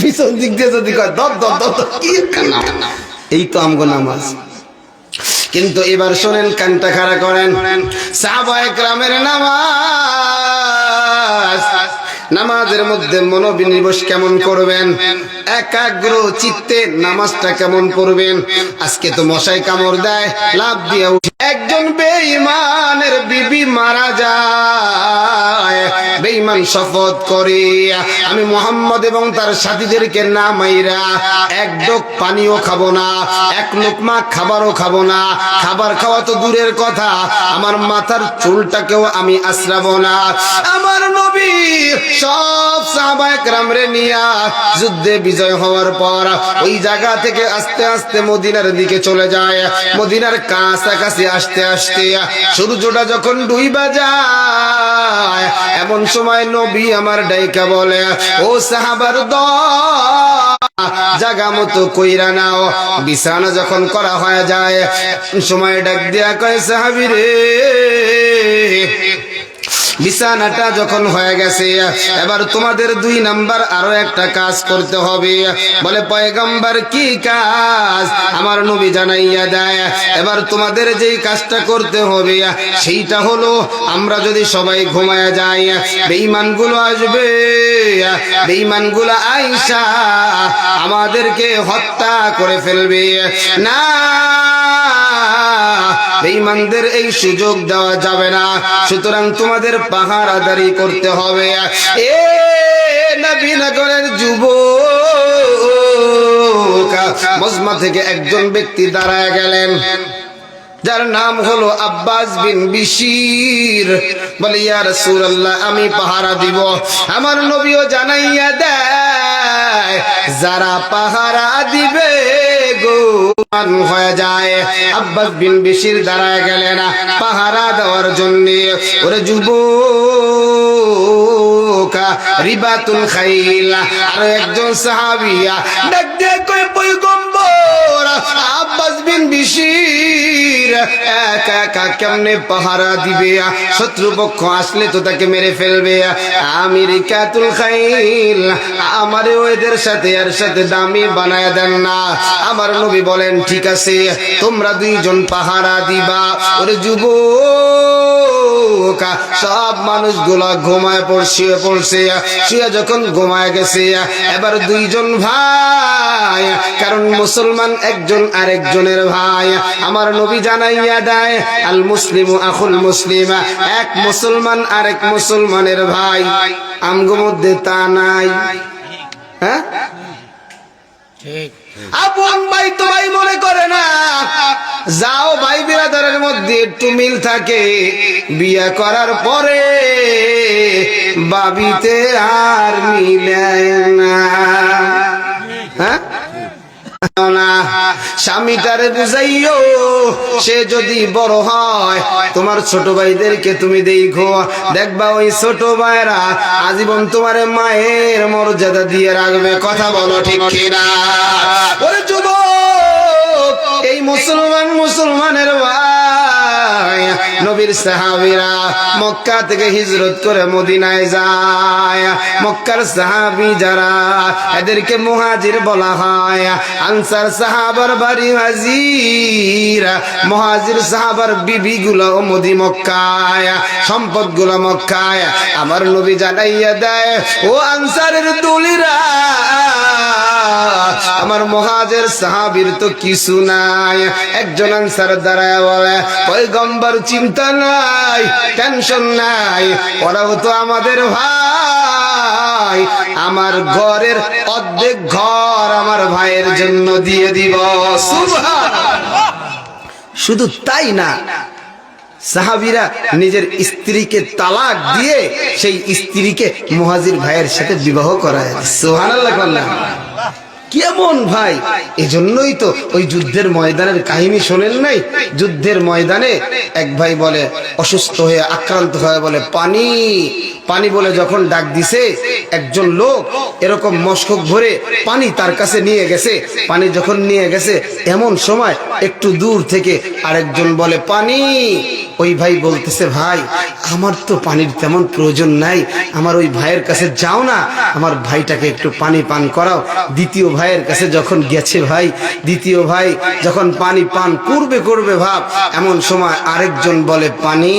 পিছন দিক দিয়ে যদি কয় দপ দপ দপ কি এই তো আমগো নামাজ। কিন্তু এবার শোনেন, কানটা খাড়া করেন। সাবায় একরামের নামাজ নামাজের মধ্যে মনোবিনিবেশ কেমন করবেন? একাগ্র চিত্তে নামাজটা কেমন পড়বেন? আজকে তো মশাই কামড় দেয় লাভ দিয়ে উঠে একজন বেঈমানের বিবি মারা যায়। বেঈমান শপথ করে, আমি মোহাম্মদ এবং তার সাথীদেরকে না মাইরা এক ডোক পানিও খাব না, এক লোকমা খাবারও খাব না। খাবার খাওয়া তো দূরের কথা, আমার মাথার চুলটাকেও আমি আশ্রাবো না। আমার নবী সব সাহাবায়ে রে নিয়া যুদ্ধে বিজয় হওয়ার পর ওই জায়গা থেকে আস্তে আস্তে মদিনার দিকে চলে যায়। মদিনার কাছাকাছি আসতে আসতে সূর্যটা যখন ডুইবা যায়, এমন সময় নবী আমার ডাইকা বলে, ও সাহাবার দল জাগা মতো কইরা নাও। বিছানা যখন করা হয়ে যায় সময় ডাক দিয়া কয় সাহাবি রে বিছানাটা যখন হয়ে গেছে, এবার তোমাদের দুই নাম্বার আরও একটা কাজ করতে হবে। বলে, পয়গাম্বার, কি কাজ? আমার নবী জানাইয়া দেয়, এবার তোমাদের যেই কাজটা করতে হবে, সেইটা হলো, আমরা যদি সবাই ঘুমায়া যাই বেঈমানগুলো আসবে বেঈমানগুলো আইসা আমাদেরকে হত্যা করে ফেলবে। না বেঈমানদের এই সুযোগ দেওয়া যাবে না। সুতরাং তোমাদের পাহারাদারি করতে হবে। এ নবীনগরের যুব মজমা থেকে একজন ব্যক্তি দাঁড়ায় গেলেন। যার নাম হলো আব্বাস বিন বিশির। বলে, ইয়া রাসূলুল্লাহ, আমি পাহারা দিব। আমার নবীও জানাইয়া দেয়, যারা পাহারা দিবে গো যায়। আব্বাস বিন বিশির দাঁড়ায় গেলেন পাহারা দেওয়ার জন্য। খাইল। আর একজন সাহাবিয়া ডাক দিয়ে কই পয়গম্বর আব্বাস বিন বিশির একা একা কেমনে পাহারা দিবে? শত্রুপক্ষ আসলে তো তাকে মেরে ফেলবে। আমেরিকাতুল খাইল, আমার এদের সাথে আর সাথে দামি বানায় দেন না। আমার নবী বলেন, ঠিক আছে, তোমরা দুইজন পাহারা দিবা। ওরে যুবক সব মানুষগুলা ঘুমায় পড়ছে পড়ছে। শুয়ে যখন ঘুমায় গেছে, এবার দুইজন ভাই, কারণ মুসলমান একজন আরেকজনের ভাই। আমার নবী জানাইয়া দেয়, আল মুসলিম আখুল মুসলিম, এক মুসলমান আরেক মুসলমানের ভাই। আমগো মধ্যে তা নাই। হ্যাঁ? আপন ভাই তো ভাই মনে করে না। যাও ভাই বিরাদারের মধ্যে একটু মিল থাকে। বিয়ে করার পরে বাবিতে আর মিলে না। হ্যাঁ? না। বুঝাইও, সে যদি বড় হয়, তোমার ছোট ভাইদেরকে তুমি দেখো। দেখবা ওই ছোট ভাইরা আজীবন তোমার মায়ের মর্যাদা দিয়ে রাখবে। কথা বলো ঠিক কিনা? যুবক! এই মুসলমান মুসলমানের ভাই। নবীর সাহাবীরা মক্কা থেকে হিজরত করে মদিনায় যায়। মক্কার সাহাবি যারা, এদেরকে মুহাজির বলা হয়। আনসার সাহাবার বাড়ি হাজির। মহাজির সাহাবার বিবি গুলো মদি মক্কায় সম্পদগুলো মক্কায়। আমার নবী জানাইয়া দেয়, ও আনসারের দুলিরা আমার মহাজের সাহাবীর তো কিছু নাই। একজন আনসার দাঁড়ায় বলে, পয়গম্বর, চিন্তা নাই, টেনশন নাই, ওরাও তো আমাদের ভাই। আমার ঘরের অর্ধেক ঘর আমার ভাইয়ের জন্য দিয়ে দিব। শুধু তাই না, সাহাবিরা নিজের স্ত্রীকে তালাক দিয়ে সেই স্ত্রীকে মুহাজির ভাইয়ের সাথে বিবাহ করায়। সোহানাল্লাহ কেমন ভাই? এজন্যই তো ওই যুদ্ধের ময়দানের কাহিনী শোনেন নাই? যুদ্ধের ময়দানে এক ভাই বলে অসুস্থ হয়ে আক্রান্ত হয়ে বলে পানি। পানি বলে যখন ডাক দিছে একজন লোক এরকম মস্কক ভরে পানি তার কাছে নিয়ে গেছে। পানি যখন নিয়ে গেছে এমন সময় একটু দূর থেকে আরেকজন বলে পানি। ওই ভাই বলতেছে ভাই আমার তো পানির তেমন প্রয়োজন নাই। আমার ওই ভাইয়ের কাছে যাও না। আমার ভাইটাকে একটু পানি পান করাও। দ্বিতীয় ভাইয়ের কাছে যখন গেছে ভাই, দ্বিতীয় ভাই যখন পানি পান করবে করবে ভাব, এমন সময় আরেকজন বলে, পানি।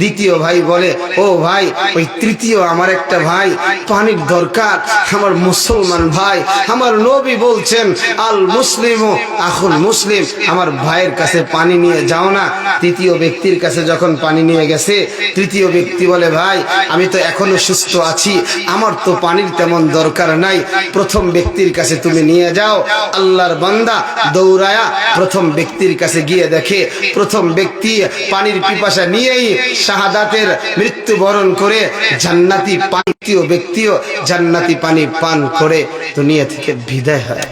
দ্বিতীয় ভাই বলে, ও ভাই, ওই তৃতীয় আমার একটা ভাই, পানির দরকার, আমার মুসলমান ভাই, আমার নবী বলছেন, আল মুসলিম, আখুল মুসলিম, আমার ভাইয়ের কাছে পানি নিয়ে যাও না। তৃতীয় ব্যক্তির কাছে যখন পানি নিয়ে গেছে, তৃতীয় ব্যক্তি বলে, ভাই, আমি তো এখনও সুস্থ আছি, আমার তো পানির তেমন দরকার নাই। প্রথম ব্যক্তির কাছে তুমি নিয়ে যাও। আল্লাহর বান্দা দৌড়ায়া প্রথম ব্যক্তির কাছে গিয়ে দেখে, প্রথম ব্যক্তি পানির পিপাসা নিয়েই শাহাদাতের মৃত্যুবরণ করে জান্নাতি পানিও ব্যক্তিও জান্নাতি পানি পান করে দুনিয়া থেকে বিদায় হয়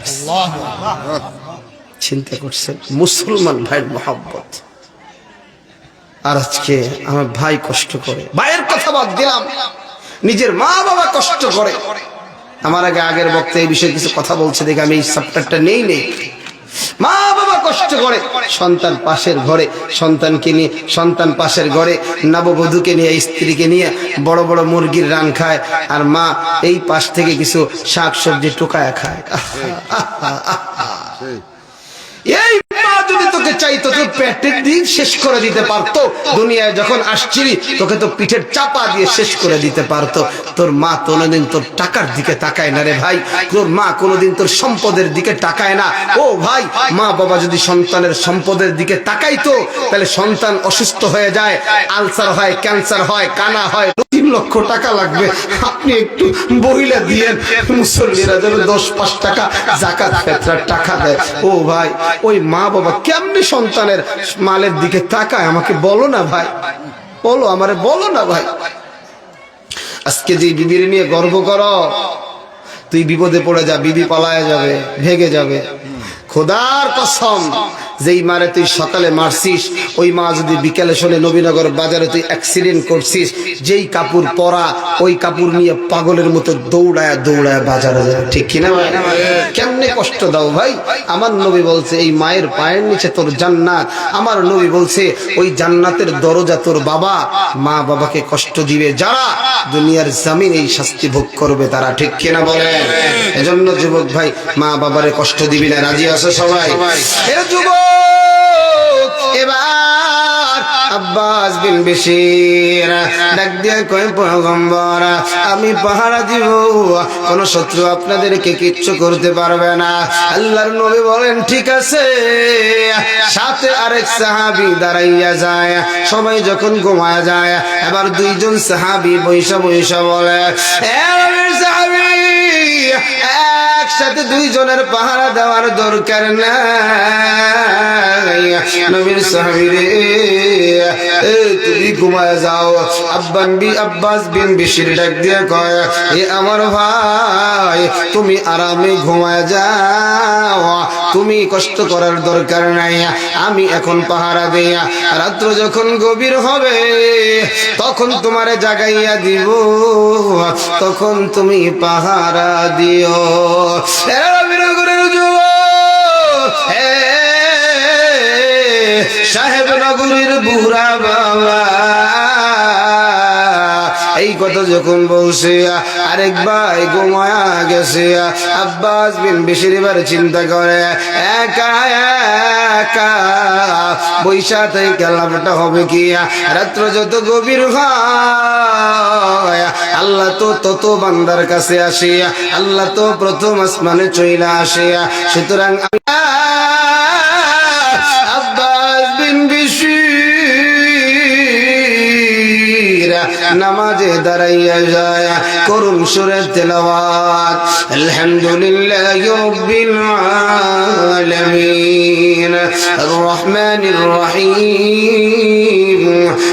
চিন্তা করছেন, মুসলমান ভাইয়ের মহাব্বত। আর আজকে আমার ভাই কষ্ট করে, ভাইয়ের কথা বাদ দিলাম। নিজের মা বাবা কষ্ট করে। আমার আগে আগের বক্তা এই বিষয়ে কিছু কথা বলছে দেখে আমি এই চ্যাপ্টারটা নেই নেই। মা বাবা কষ্ট করে। সন্তান পাশের ঘরে সন্তানকে নিয়ে সন্তান পাশের ঘরে নববধূকে নিয়ে স্ত্রীকে নিয়ে বড় বড় মুরগির রান খায় আর মা এই পাশ থেকে কিছু শাক সবজি টোকায় খায়। এই তোকে চাইতো তুই পেটের দিন শেষ করে দিতে পারতো। দুনিয়ায় যখন আসছিলি তোকে তো পিঠের চাপা দিয়ে শেষ করে দিতে পারতো। তোর মা কোনোদিন তোর টাকার দিকে তাকায় না রে ভাই। তোর মা কোনোদিন তোর সম্পদের দিকে তাকায় না। ও ভাই মা বাবা যদি সন্তানের সম্পদের দিকে তাকাইতো তাহলে সন্তান অসুস্থ হয়ে যায় আলসার হয় ক্যান্সার হয় কানা হয় তিন লক্ষ টাকা লাগবে। আপনি একটু বহিলা দিয়েন। মুসল্লিরা যেন দশ পাঁচ টাকা জাকাত ফেতরার টাকা দেয়। ও ভাই, ওই মা বাবা কেমনি সন্তানের মালের দিকে তাকায়? আমাকে বলো না ভাই। বলো, আমারে বলো না ভাই। আজকে যে বিবির নিয়ে গর্ব কর, তুই বিপদে পড়ে যা, বিবি পালায় যাবে, ভেগে যাবে। খোদার কসম যেই মারে তুই সকালে মারছিস, ওই মা যদি বিকেলে শোনে নবীনগর বাজারে তুই অ্যাক্সিডেন্ট করছিস, যেই কাপড় পরা, ওই কাপড় নিয়ে পাগলের মতো দৌড়ায় দৌড়ায় বাজারে যাবে ঠিক কিনা ভাই? কেমনে কষ্ট দাও ভাই? আমার নবী বলছে, এই মায়ের পায়ের নিচে তোর জান্নাত। আমার নবী বলছে, ওই জান্নাতের দরজা তোর বাবা। মা বাবাকে কষ্ট দিবে যারা দুনিয়ার জামিন এই শাস্তি ভোগ করবে তারা। ঠিক কিনা বলে এজন্য যুবক ভাই, মা বাবারে কষ্ট দিবি না। রাজি আছে সবাই? যুবক! এবার আব্বাস বিন বেশির ডাক দিয়ে পয়গম্বর আমি পাহারা দিব। কোন শত্রু আপনাদেরকে কিচ্ছু করতে পারবে না। আল্লাহর নবী বলেন ঠিক আছে। সাথে আরেক সাহাবি দাঁড়াইয়া যায়। সবাই যখন ঘুমায় যায় এবার দুইজন সাহাবি বৈশা বৈশা বলে "এ নবীর সাহাবী, একসাথে দুইজনের পাহারা দেওয়ার দরকার নাই। নবীর সাহাবী তুমি ঘুমায় যাও। আব্বান বি, আব্বাস বিন বিশির ডাক দিয়ে কয়, এ আমার ভাই, তুমি আরামে ঘুমায় যাও। তুমি কষ্ট করার দরকার নাই। আমি এখন পাহারা দিয়া। রাত্র যখন গভীর হবে, তখন তোমারে জাগাইয়া দিব। তখন তুমি পাহারা দিও। সাহেব নগরীর বুড়া বাবা। এই কথা যখন বলছে আরেক ভাই ঘুমায়া গেছে আব্বাস বিন বেশির এবার চিন্তা করে, একা একা, বৈশা থেকে লাভটা হবে কি? রাত্র যত গভীর হয়, আল্লাহ তো তত বান্দার কাছে আসে আল্লাহ তো প্রথম আসমানে চইলা আসে সুতরাং দাঁড়াইয়া যায় করুন সুরে তেলাওয়াত আলহামদুলিল্লাহ রব্বিল আলামিন الرحمن الرحيم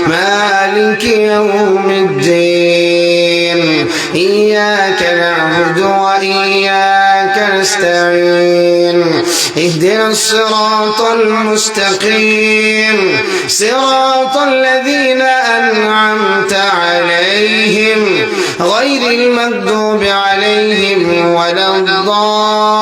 مالك يوم الدين إياك نعبد وإياك نستعين اهدنا الصراط المستقيم. صراط الذين أنعمت عليهم غير المغضوب عليهم ولا الضالين.